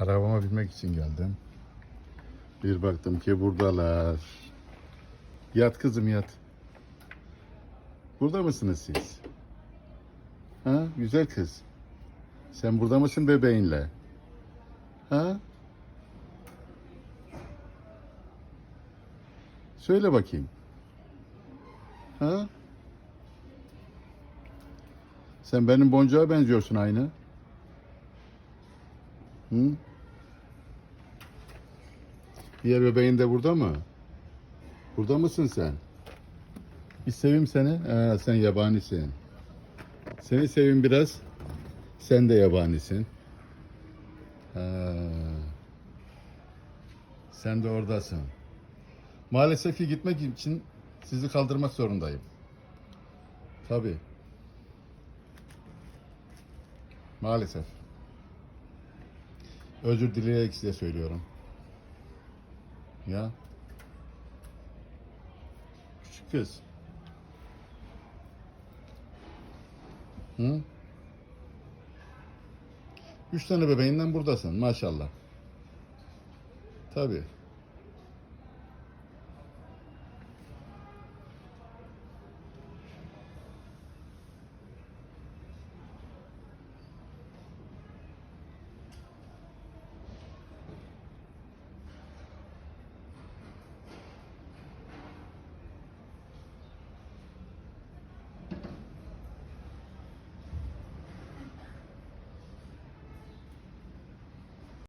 Arabama binmek için geldim. Bir baktım ki buradalar. Yat kızım yat. Burada mısınız siz? Ha, güzel kız. Sen burada mısın bebeğinle? Ha? Söyle bakayım. Ha? Sen benim boncuğa benziyorsun aynı. Hı? Diğer bebeğin de burada mı? Burada mısın sen? Bir seveyim seni. Ha, sen yabanisin. Seni seveyim biraz. Sen de yabanisin. Ha. Sen de oradasın. Maalesef ki gitmek için sizi kaldırmak zorundayım. Tabii. Maalesef. Özür dileyerek size söylüyorum. Ya. Küçük kız. Hı? Üç tane bebeğinden buradasın maşallah. Tabii.